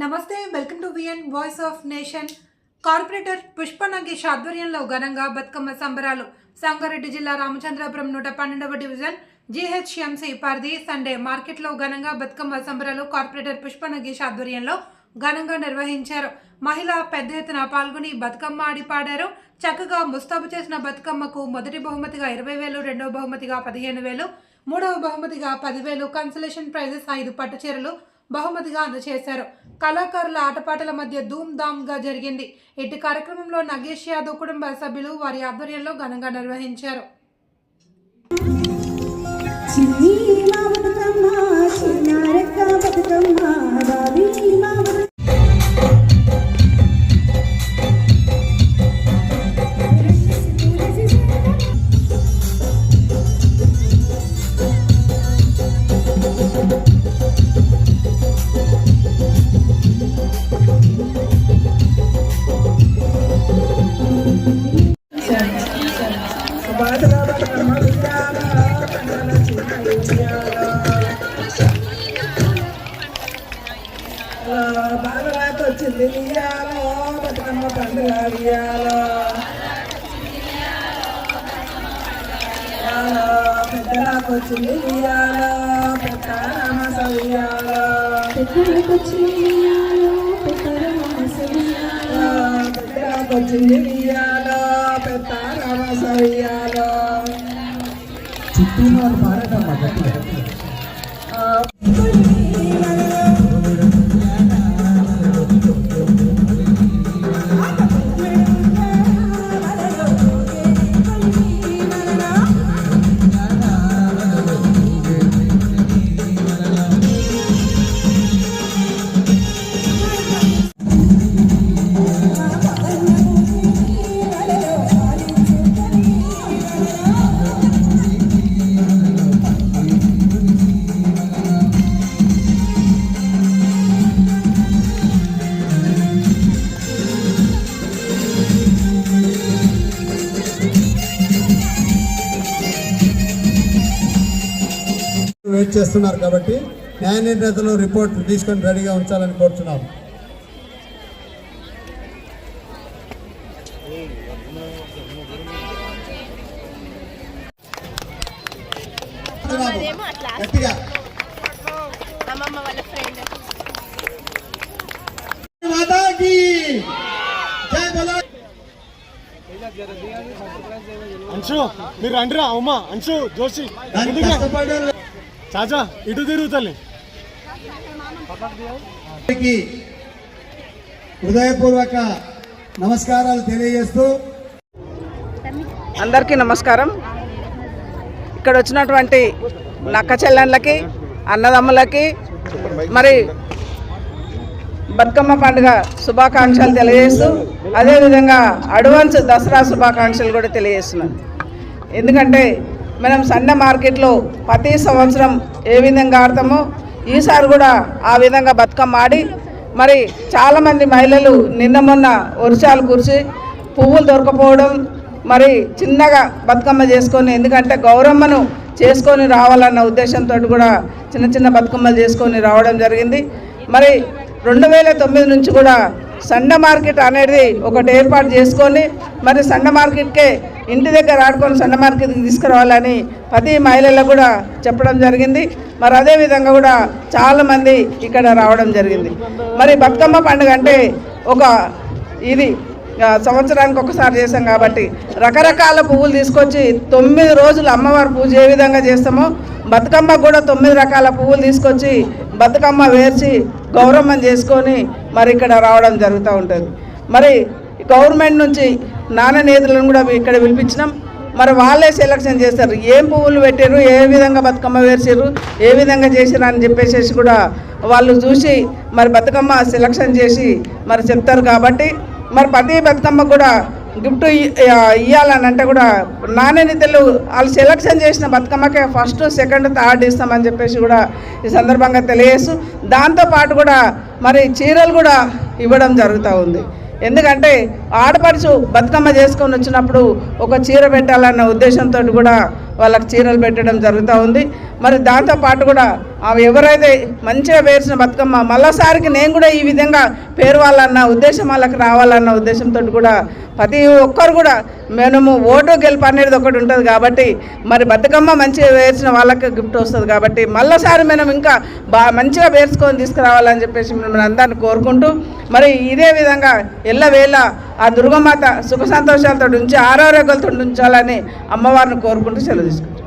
నమస్తే welcome to VN voice of nation corporator Pushpa Nagesh ఆధ్వర్యంలో ఘనంగా బతుకమ్మ సంబరాలు. సంగారెడ్డి జిల్లా రామచంద్రాపురం నూట పన్నెండవ డివిజన్ జీహెచ్ఎంసీ పరిధి సండే మార్కెట్లో ఘనంగా బతుకమ్మ సంబరాలు కార్పొరేటర్ పుష్ప నగేష్ ఆధ్వర్యంలో ఘనంగా నిర్వహించారు. మహిళ పెద్ద ఎత్తున పాల్గొని బతుకమ్మ ఆడిపాడారు. చక్కగా ముస్తాబు చేసిన బతుకమ్మకు మొదటి బహుమతిగా ఇరవై వేలు రెండవ బహుమతిగా పదిహేను వేలు మూడవ బహుమతిగా పదివేలు కన్సలేషన్ ప్రైజెస్ ఐదు పట్టుచీరలు బహుమతిగా అందజేశారు. కళాకారుల ఆటపాటల మధ్య ధూమ్ జరిగింది. ఇటు కార్యక్రమంలో నగేష్ యాదవ్ కుటుంబ సభ్యులు వారి ఆధ్వర్యంలో ఘనంగా నిర్వహించారు. బాలరాత వచ్చింది. ఇయ్యాలో బతుకమ్మ పండుగ ఇయ్యాలో పెద్దరాకు వచ్చింది. ఇయ్యాలో పెద్ద రామస ఇయ్యాలో పెద్దరాకు వచ్చింది. ఇయ్యాలో పెద్ద రామస ఇయ్యాలో చుట్టూ వాళ్ళు వెయిట్ చేస్తున్నారు కాబట్టి న్యాయ నిర్ణేతలు రిపోర్ట్ తీసుకొని రెడీగా ఉంచాలని కోరుతున్నాం అంశు మీరు రండిరా ఉమా అంశు జోషి. చాచా ఇటు తిరుగుతలే హృదయపూర్వక నమస్కారాలు తెలియజేస్తూ అందరికీ నమస్కారం. ఇక్కడ వచ్చినటువంటి నక్క చెల్లెళ్ళకి అన్నదమ్ములకి మరి బతుకమ్మ పండుగ శుభాకాంక్షలు తెలియజేస్తూ అదేవిధంగా అడ్వాన్స్ దసరా శుభాకాంక్షలు కూడా తెలియజేస్తున్నాను. ఎందుకంటే మనం సన్న మార్కెట్లో ప్రతి సంవత్సరం ఏ విధంగా ఆడతామో ఈసారి కూడా ఆ విధంగా బతుకమ్మ ఆడి మరి చాలామంది మహిళలు నిన్న మొన్న వర్షాలు కురిసి పువ్వులు దొరకపోవడం మరి చిన్నగా బతుకమ్మ చేసుకొని ఎందుకంటే గౌరమ్మను చేసుకొని రావాలన్న ఉద్దేశంతో కూడా చిన్న చిన్న బతుకమ్మలు చేసుకొని రావడం జరిగింది. మరి రెండు వేల తొమ్మిది నుంచి కూడా సండ మార్కెట్ అనేది ఒకటి ఏర్పాటు చేసుకొని మరి సండ మార్కెట్కే ఇంటి దగ్గర ఆడుకొని సన్న మార్కెట్కి తీసుకురావాలని ప్రతి మహిళలకు కూడా చెప్పడం జరిగింది. మరి అదే విధంగా కూడా చాలామంది ఇక్కడ రావడం జరిగింది. మరి బతుకమ్మ పండుగ అంటే ఒక ఇది సంవత్సరానికి ఒకసారి చేసాం కాబట్టి రకరకాల పువ్వులు తీసుకొచ్చి తొమ్మిది రోజులు అమ్మవారి పూజ ఏ విధంగా చేస్తామో బతుకమ్మ కూడా తొమ్మిది రకాల పువ్వులు తీసుకొచ్చి బతుకమ్మ వేర్చి గౌరమ్మని చేసుకొని మరి ఇక్కడ రావడం జరుగుతూ ఉంటుంది. మరి గవర్నమెంట్ నుంచి నాన్న నేతలను కూడా ఇక్కడ పిలిపించినాం. మరి వాళ్ళే సెలక్షన్ చేస్తారు. ఏం పువ్వులు పెట్టారు ఏ విధంగా బతుకమ్మ వేసారు ఏ విధంగా చేసారు అని చెప్పేసి కూడా వాళ్ళు చూసి మరి బతుకమ్మ సెలక్షన్ చేసి మరి చెప్తారు కాబట్టి మరి ప్రతి బతుకమ్మ కూడా గిఫ్ట్ ఇవ్వాలని అంటే కూడా నాణ్యతలు వాళ్ళు సెలక్షన్ చేసిన బతుకమ్మకే ఫస్ట్ సెకండ్ థర్డ్ ఇస్తామని చెప్పేసి కూడా ఈ సందర్భంగా తెలియజేస్తూ దాంతోపాటు కూడా మరి చీరలు కూడా ఇవ్వడం జరుగుతూ ఉంది. ఎందుకంటే ఆడపడుచు బతుకమ్మ చేసుకొని వచ్చినప్పుడు ఒక చీర పెట్టాలన్న ఉద్దేశంతో కూడా వాళ్ళకి చీరలు పెట్టడం జరుగుతూ ఉంది. మరి దాంతోపాటు కూడా ఎవరైతే మంచిగా పేర్చిన బతుకమ్మ మళ్ళీసారికి నేను కూడా ఈ విధంగా పేరు వాళ్ళన్న ఉద్దేశం వాళ్ళకి రావాలన్న ఉద్దేశంతో కూడా ప్రతి ఒక్కరు కూడా మనము ఓటు గెలుపు అనేది ఒకటి ఉంటుంది కాబట్టి మరి బతుకమ్మ మంచిగా వేర్చిన వాళ్ళకి గిఫ్ట్ వస్తుంది కాబట్టి మళ్ళీసారి మనం ఇంకా బా మంచిగా వేర్చుకొని తీసుకురావాలని చెప్పేసి మనం అందరిని కోరుకుంటూ మరి ఇదే విధంగా ఎల్లవేళ ఆ దుర్గమాత సుఖ సంతోషాలతో ఉంచి ఆరోగ్యాలతో ఉంచాలని అమ్మవారిని కోరుకుంటూ సెలవు తీసుకుంటాం